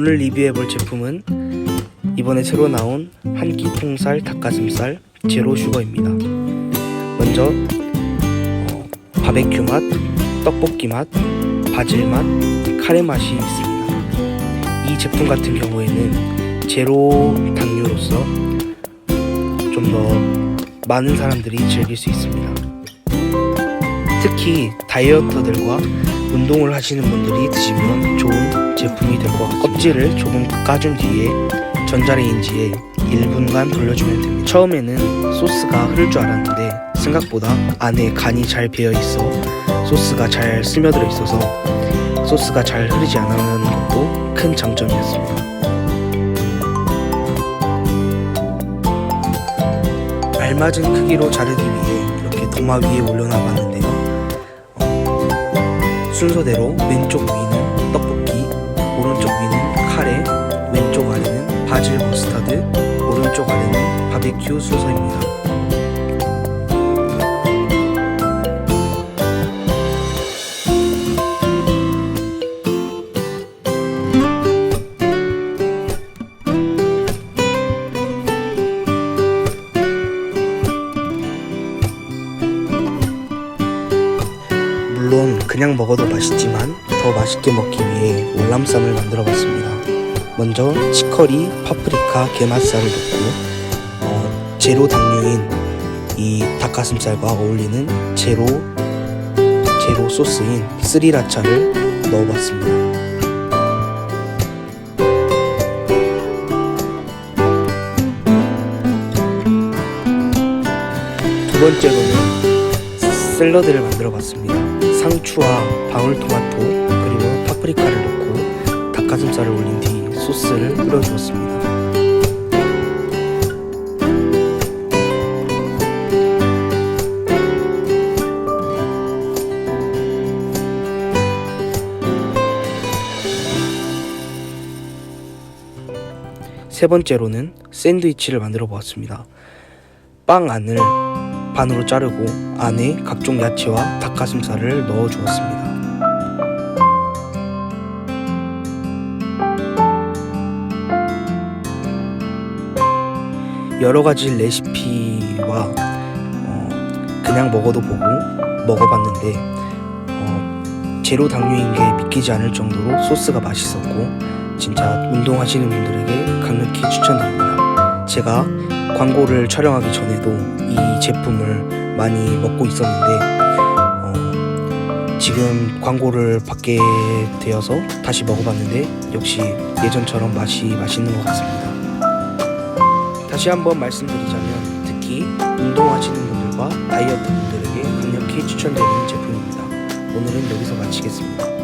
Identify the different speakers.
Speaker 1: 오늘 리뷰해볼 제품은 이번에 새로 나온 한끼 통살 닭가슴살 제로 슈거입니다. 먼저 어, 바베큐 맛, 떡볶이 맛, 바질 맛, 카레 맛이 있습니다. 이 제품 같은 경우에는 제로 당류로서 좀 더 많은 사람들이 즐길 수 있습니다. 특히 다이어터들과 운동을 하시는 분들이 드시면 좋은 제품이 될 것 같습니다. 껍질을 조금 까준 뒤에 전자레인지에 1분간 돌려주면 됩니다. 처음에는 소스가 흐를 줄 알았는데 생각보다 안에 간이 잘 배어 있어 소스가 잘 스며들어 있어서 소스가 잘 흐르지 않는 것도 큰 장점이었습니다. 알맞은 크기로 자르기 위해 이렇게 도마 위에 올려놔봤는데요. 어, 순서대로 왼쪽 위는 떡볶이, 오른쪽 위는 카레, 왼쪽 아래는 바질 머스타드, 오른쪽 아래는 바베큐 순서입니다. 그냥 먹어도 맛있지만 더 맛있게 먹기 위해 월남쌈을 만들어 봤습니다. 먼저 치커리, 파프리카, 게맛살을 넣고 어, 제로 당류인 이 닭가슴살과 어울리는 제로 제로 소스인 스리라차를 넣어봤습니다. 두 번째로는 샐러드를 만들어 봤습니다. 상추와 방울토마토 그리고 파프리카를 넣고 닭가슴살을 올린 뒤 소스를 뿌려 주었습니다. 세 번째로는 샌드위치를 만들어 보았습니다. 빵 안을 반으로 자르고 안에 각종 야채와 닭가슴살을 넣어 주었습니다. 여러 가지 레시피와 어, 그냥 먹어도 보고 먹어봤는데 어, 제로 당류인 게 믿기지 않을 정도로 소스가 맛있었고 진짜 운동하시는 분들에게 강력히 추천드립니다. 제가 광고를 촬영하기 전에도 이 제품을 많이 먹고 있었는데 어, 지금 광고를 받게 되어서 다시 먹어봤는데 역시 예전처럼 맛이 맛있는 것 같습니다. 다시 한번 말씀드리자면 특히 운동하시는 분들과 다이어트 분들에게 강력히 추천드리는 제품입니다. 오늘은 여기서 마치겠습니다.